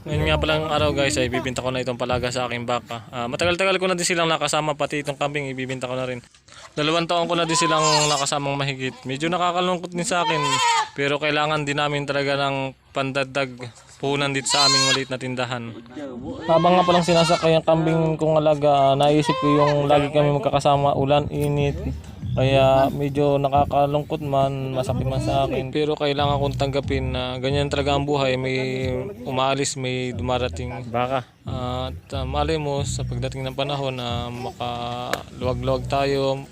Ngayon nga palang araw guys ay ibibinta ko na itong palaga sa aking baka. Ah, matagal-tagal ko na din silang nakasama pati itong kambing ibibinta ko na rin. Dalawang taon ko na din silang nakasamang mahigit. Medyo nakakalungkot din sa akin pero kailangan din namin talaga ng pandagdag puhunan dito sa aming maliit na tindahan. Habang nga palang sinasakay ang kambing kong alaga, naisip ko yung lagi kami magkakasama, ulan, init. Kaya medyo nakakalungkot man, masakit man sa akin. Pero kailangan kong tanggapin na ganyan talaga ang buhay. May umaalis, may dumarating. Baka. At uh, malay mo sa pagdating ng panahon na makaluwag-luwag tayo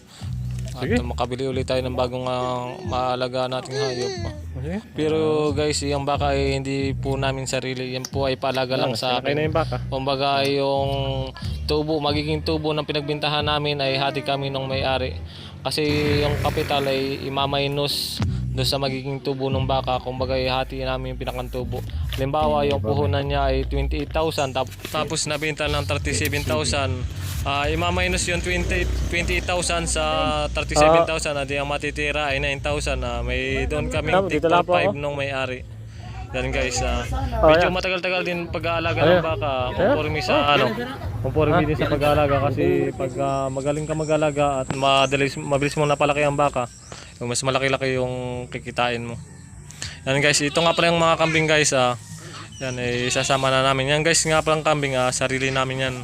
at Sige. makabili ulit tayo ng bagong uh, maalaga nating hayop. Okay. Pero guys, yung baka ay hindi po namin sarili. Yan po ay paalaga lang sa Kaya na akin. yung baka. Kumbaga yung tubo, magiging tubo ng pinagbintahan namin ay hati kami ng may-ari. Kasi yung kapital ay imaminus doon sa magiging tubo ng baka. Kumbaga ay hati namin yung pinakantubo. Halimbawa yung puhunan niya ay 28,000 tap- tapos nabenta ng 37,000. Ah, imaminus yung 20 28,000 sa 37,000 at yung matitira ay 9,000. Ah, may doon kami ako. 5 nung may-ari. Yan guys, ah, Oh, medyo yeah. matagal-tagal din pag-aalaga ng baka. Conforme sa ano, Conforme din sa pag-aalaga kasi pag ah, magaling ka mag-alaga at madalis, mabilis mo napalaki ang baka, yung mas malaki-laki yung kikitain mo. Yan guys, ito nga pala yung mga kambing guys. Ah. Yan, eh, isasama na namin. Yan guys, nga palang kambing, ah, sarili namin yan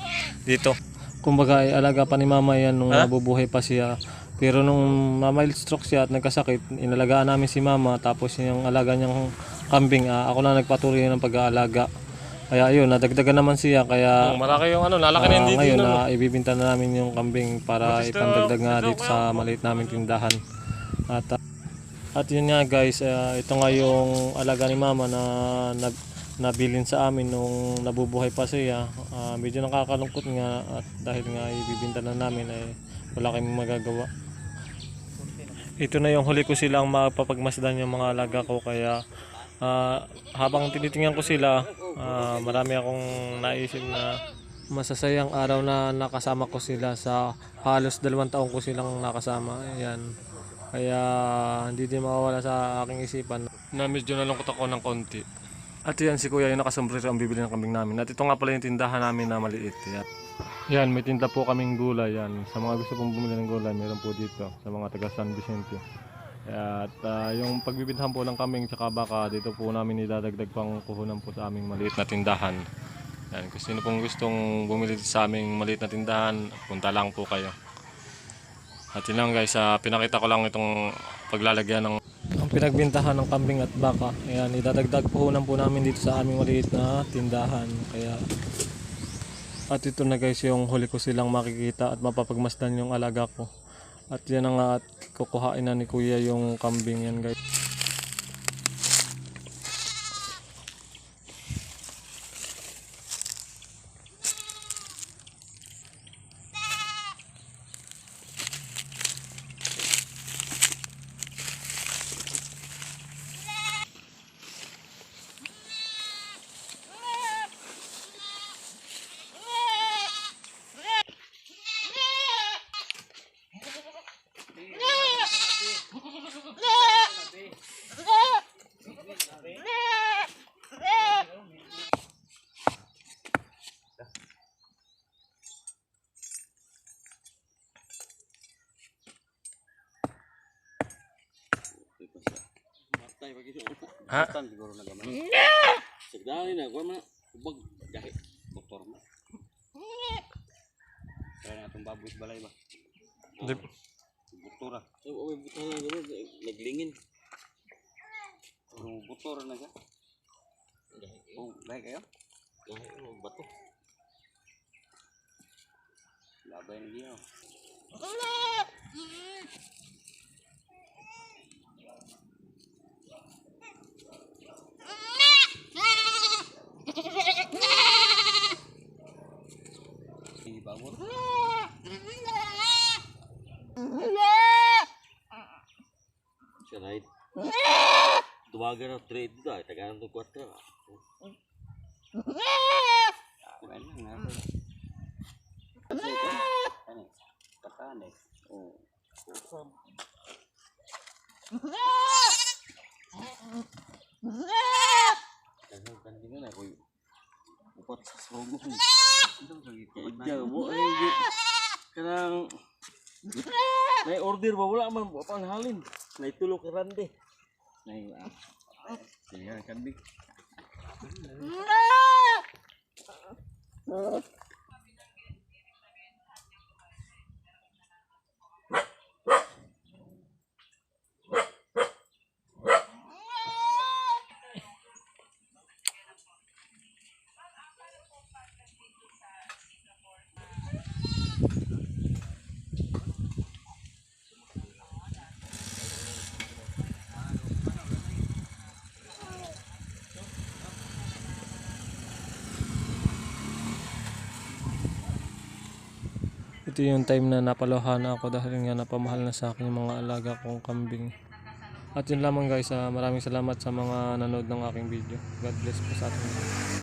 dito. Kumbaga, ay alaga pa ni mama yan nung nabubuhay pa siya. Pero nung ma-mild stroke siya at nagkasakit, inalagaan namin si mama. Tapos yung alaga niyang kambing, ah, ako na nagpatuloy ng pag-aalaga. Kaya yun, nadagdagan naman siya. Kaya malaki yung ano, lalaki Ah, ngayon na ibibinta na namin yung kambing para ipandagdag nga dito sa maliit namin tindahan. At ah, at yun nga guys, ah, ito nga yung alaga ni mama na nag nabilin sa amin nung nabubuhay pa siya. Ah, medyo nakakalungkot nga at dahil nga ibibinta na namin ay wala kaming magagawa. Ito na yung huli ko silang mapapagmasdan yung mga alaga ko kaya ah, habang tinitingnan ko sila, ah, marami akong naisip na masasayang araw na nakasama ko sila sa halos dalawang taon ko silang nakasama. Ayan. Kaya hindi din mawawala sa aking isipan na medyo nalungkot ako ng konti. At yan si Kuya yung nakasombrero ang bibili ng kambing namin. At ito nga pala yung tindahan namin na maliit. Yan. Yan, may tinda po kaming gulay yan. Sa mga gusto pong bumili ng gulay, meron po dito sa mga taga San Vicente. At ah, yung pagbibintahan po ng kambing tsaka baka, dito po namin idadagdag pang kuhunan po sa aming maliit na tindahan. Yan, kung sino pong gustong bumili sa aming maliit na tindahan, punta lang po kayo. At yun lang guys, ah, pinakita ko lang itong paglalagyan ng ang pinagbintahan ng kambing at baka. Ayan, idadagdag puhunan po namin dito sa aming maliit na tindahan. Kaya at ito na guys yung huli ko silang makikita at mapapagmasdan yung alaga ko. At yan na nga at kukuhain na ni kuya yung kambing yan guys. Ha? Tan siguro na gaman. Sagdali na, kuha man. Ubag, gahi. Doktor mo. Kaya na itong baboy balay ba? Di- Buktura. Oo, oh, buktura na gano'n. Naglingin. Pero buktura na siya. Oh, gahi kayo? Gahi, bato. Labay na niya. Si Tumaga na trade dito ay taga ng 4. Kumain lang na. Ano? Katane. Oh. Tagal kan din na kuy. Upat sa sogo. Kaya mo ay kanang Nay order ba wala man wa pa halin. Nay tulo ka rande. Nay ah. Sige kambing. Ito yung time na napaluhan ako dahil nga napamahal na sa akin yung mga alaga kong kambing. At yun lamang guys, ah, maraming salamat sa mga nanood ng aking video. God bless po sa lahat.